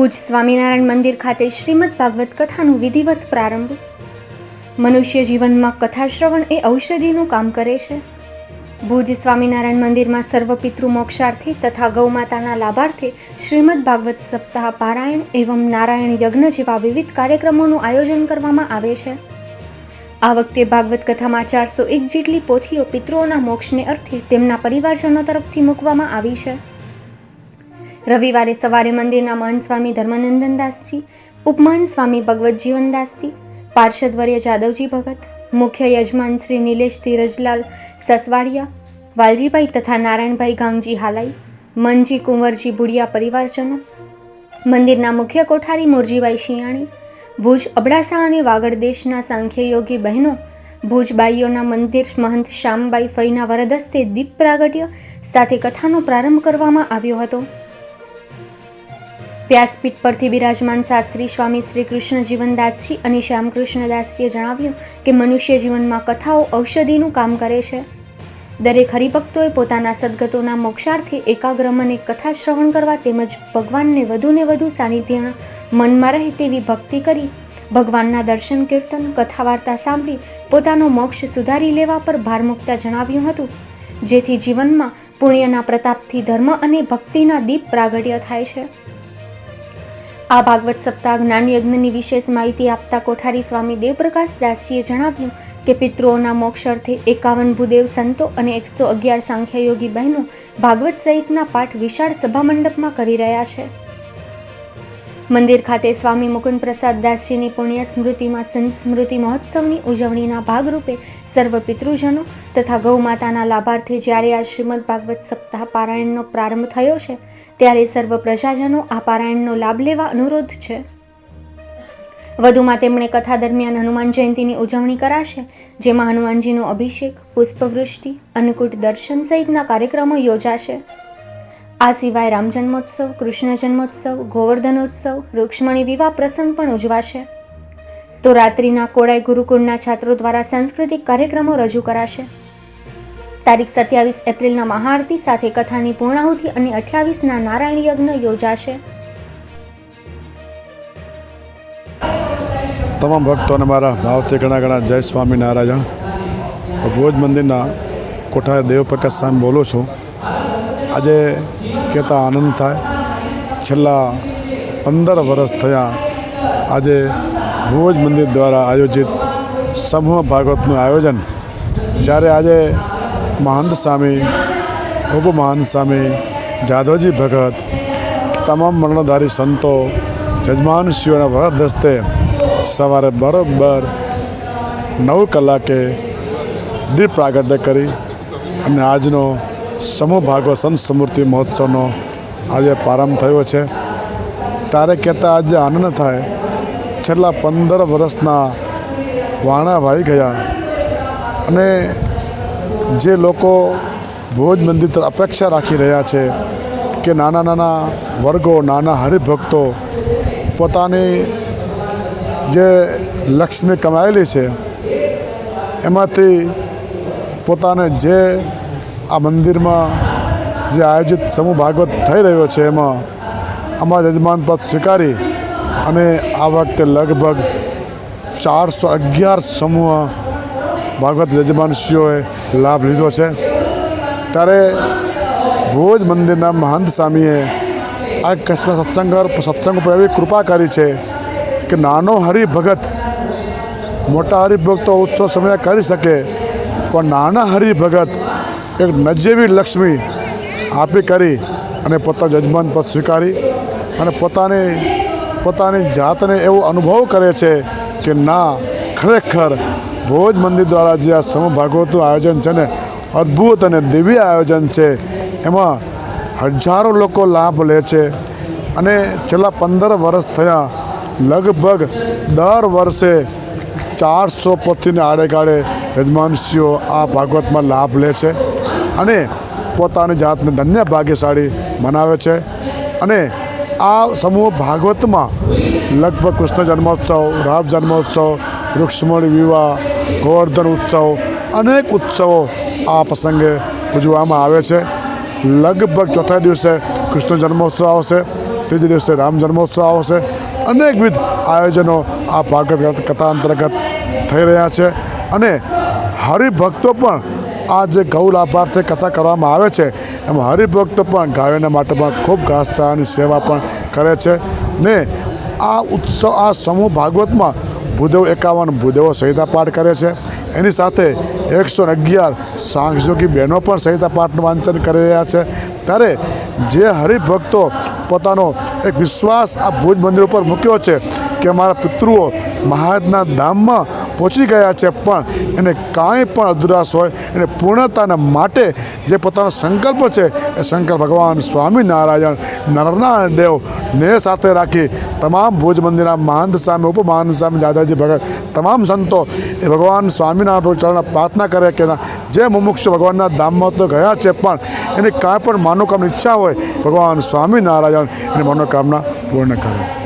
ભુજ સ્વામિનારાયણ મંદિર ખાતે શ્રીમદ ભાગવત કથાનું વિધિવત પ્રારંભ. મનુષ્ય જીવનમાં કથા શ્રવણ એ ઔષધિનું કામ કરે છે. ભુજ સ્વામિનારાયણ મંદિરમાં સર્વ પિતૃ મોક્ષાર્થી તથા ગૌમાતાના લાભાર્થે શ્રીમદ ભાગવત સપ્તાહ પારાયણ એવં નારાયણ યજ્ઞ જેવા વિવિધ કાર્યક્રમોનું આયોજન કરવામાં આવે છે. આ વખતે ભાગવત કથામાં ચારસો એક જેટલી પોથીઓ પિતૃઓના મોક્ષને અર્થે તેમના પરિવારજનો તરફથી મૂકવામાં આવી છે. રવિવારે સવારે મંદિરના મહંત સ્વામી ધર્માનંદન દાસજી ઉપમહંત સ્વામી ભગવત જીવનદાસજી પાર્ષદવર્ય જાદવજી ભગત, મુખ્ય યજમાન શ્રી નિલેશ ધીરજલાલ સસવાડિયા, વાલજીભાઈ તથા નારાયણભાઈ ગાંગજી હાલાઈ, મનજી કુંવરજી બુડિયા પરિવારજનો, મંદિરના મુખ્ય કોઠારી મોરજીભાઈ શિયાણી, ભુજ અબડાસા અને વાગડ દેશના સાંખ્ય યોગી બહેનો ભુજબાઈઓના મંદિર મહંત શ્યામબાઈ ફઈના વરદસ્તે દીપ પ્રાગટ્ય સાથે કથાનો પ્રારંભ કરવામાં આવ્યો હતો. વ્યાસપીઠ પરથી બિરાજમાન શાસ્ત્રી સ્વામી શ્રી કૃષ્ણ જીવનદાસજી અને શ્યામકૃષ્ણદાસજીએ જણાવ્યું કે મનુષ્ય જીવનમાં કથાઓ ઔષધિનું કામ કરે છે. દરેક હરિભક્તોએ પોતાના સદગતોના મોક્ષાર્થે એકાગ્ર મને કથા શ્રવણ કરવા તેમજ ભગવાનને વધુને વધુ સાનિધ્ય મનમાં રહે તેવી ભક્તિ કરી, ભગવાનના દર્શન કીર્તન કથા વાર્તા સાંભળી, પોતાનો મોક્ષ સુધારી લેવા પર ભાર મૂકતા જણાવ્યું હતું. જેથી જીવનમાં પુણ્યના પ્રતાપથી ધર્મ અને ભક્તિના દીપ પ્રાગટ્ય થાય છે. આ ભાગવત સપ્તાહ જ્ઞાન યજ્ઞની વિશેષ માહિતી આપતા કોઠારી સ્વામી દેવપ્રકાશ દાસજીએ જણાવ્યું કે પિતૃઓના મોક્ષ અર્થે એકાવન ભૂદેવ સંતો અને એકસો અગિયાર સાંખ્યયોગી બહેનો ભાગવત સહિતના પાઠ વિશાળ સભામંડપમાં કરી રહ્યા છે. મંદિર ખાતે સ્વામી મુકુંદ પ્રસાદ દાસજીની પુણ્ય સ્મૃતિમાં સંત સ્મૃતિ મહોત્સવની ઉજવણીના ભાગરૂપે સર્વ પિતૃજનો તથા ગૌમાતાના લાભાર્થે જ્યારે આ શ્રીમદ ભાગવત સપ્તાહ પારાયણનો પ્રારંભ થયો છે, ત્યારે સર્વ પ્રજાજનો આ પારાયણનો લાભ લેવા અનુરોધ છે. વધુમાં તેમણે કથા દરમિયાન હનુમાન જયંતીની ઉજવણી કરાશે, જેમાં હનુમાનજીનો અભિષેક, પુષ્પવૃષ્ટિ, અન્નકૂટ દર્શન સહિતના કાર્યક્રમો યોજાશે. આ સિવાય રામ જન્મોત્સવ, કૃષ્ણ જન્મોત્સવ, ગોવર્ધનોત્સવ, રૂક્ષ્મણી વિવાહ પ્રસંગ પણ ઉજવાશે. તો રાત્રિના કોડાઈ ગુરુકુળના છાત્રો દ્વારા સાંસ્કૃતિક કાર્યક્રમો રજૂ કરાશે. તારીખ સત્યાવીસ એપ્રિલના મહાઆરતી સાથે કથાની પૂર્ણાહુતિ અને અઠ્યાવીસના નારાયણ યજ્ઞ યોજાશે. તમામ ભક્તોને મારા ભાવથી ઘણા ઘણા જય સ્વામિનારાયણ ભુજ મંદિરના કોઠાર દેવપ્રકાશ સામે બોલું છું. આજે કહેતા આનંદ થાય. છેલ્લા પંદર વર્ષ થયા આજે ભુજ મંદિર દ્વારા આયોજિત સમૂહ ભાગવતનું આયોજન. જ્યારે આજે મહંત સ્વામી ઉપમહંત સ્વામી જાદવજી ભગત, તમામ મરણધારી સંતો યજમાનશ્રીઓના વરદ દસ્તે સવારે બરોબર નવ કલાકે દીપ પ્રાગટ્ય કરી અને આજનો સમૂહ ભાગવત સંત સ્મૃતિ મહોત્સવનો આજે પ્રારંભ થયો છે. ત્યારે કહેતા આજે આનંદ થાય. છેલ્લા પંદર વર્ષના વાણા વાઈ ગયા અને જે લોકો ભોજ મંદિર તરફ અપેક્ષા રાખી રહ્યા છે કે નાના નાના વર્ગો, નાના હરિભક્તો પોતાની જે લક્ષ્મી કમાયેલી છે, એમાંથી પોતાને જે આ મંદિરમાં જે આયોજિત સમૂહ ભાગવત થઈ રહ્યો છે, એમાં અમારા યજમાન પદ સ્વીકારી અને આ વખતે લગભગ ચારસો અગિયાર સમૂહ ભાગવત યજમાનશ્રીઓએ લાભ લીધો છે. ત્યારે ભોજ મંદિરના મહંત સ્વામીએ આ કચ્છના સત્સંગ સત્સંગ ઉપર એવી કૃપા કરી છે કે નાનો હરિભગત મોટા હરિભક્તો ઉત્સવ સમય કરી શકે, પણ નાના હરિભગત એક નજીવી લક્ષ્મી આપી કરી અને પોતાનું યજમાન પદ સ્વીકારી અને પોતાની પોતાની જાતને એવો અનુભવ કરે છે કે ના, ખરેખર ભોજ મંદિર દ્વારા જે આ સમૂહ ભાગવતનું આયોજન છે ને, અદ્ભુત અને દિવ્ય આયોજન છે, એમાં હજારો લોકો લાભ લે છે. અને છેલ્લા પંદર વર્ષ થયા, લગભગ દર વર્ષે ચારસો પોથીને આડેગાળે યજમાનશ્રીઓ આ ભાગવતમાં લાભ લે છે. અને પોતાની જાતને ધન્ય ભાગ્યશાળી મનાવે છે. અને આ સમૂહ ભાગવતમાં લગભગ કૃષ્ણ જન્મોત્સવ, રામ જન્મોત્સવ, રૂક્ષ્મણી વિવાહ, ગોવર્ધન ઉત્સવ અનેક ઉત્સવો આ પ્રસંગે ઉજવવામાં આવે છે. લગભગ ચોથા દિવસે કૃષ્ણ જન્મોત્સવ આવશે, ત્રીજે દિવસે રામ જન્મોત્સવ આવશે. અનેકવિધ આયોજનો આ ભાગવત કથા અંતર્ગત થઈ રહ્યા છે. અને હરિભક્તો પણ આ જે ગૌ લાભાર્થે કથા કરવામાં આવે છે, એમાં હરિભક્તો પણ ગાયોના માટે પણ ખૂબ ઘાસચારાની સેવા પણ કરે છે ને આ ઉત્સવ, આ સમૂહ ભાગવતમાં ભૂદેવ એકાવન ભૂદેવો સંહિતા પાઠ કરે છે. એની સાથે એકસો અગિયાર સાંખયોગી બહેનો પણ સંહિતા પાઠનું વાંચન કરી રહ્યા છે. ત્યારે જે હરિભક્તો પોતાનો એક વિશ્વાસ આ ભુજ મંદિર ઉપર મૂક્યો છે કે અમારા પિતૃઓ મહારાજના ધામમાં પહોંચી ગયા છે પણ એને કાંઈ પણ અધુરાશ હોય, એને પૂર્ણતાના માટે જે પોતાનો સંકલ્પ છે, એ સંકલ્પ ભગવાન સ્વામિનારાયણ નરનારાયણ દેવ ને સાથે રાખી તમામ ભુજ મંદિરના મહંત સ્વામી ઉપમહંત સ્વામી દાદાજી ભગત, તમામ સંતો એ ભગવાન સ્વામિનારાયણ ચરણ પ્રાર્થના કરે કે જે મુમુક્ષ ભગવાનના ધામમાં તો ગયા છે પણ એની કાંઈ પણ મનોકામની, ઈચ્છા હોય, ભગવાન સ્વામિનારાયણ એની મનોકામના પૂર્ણ કરે.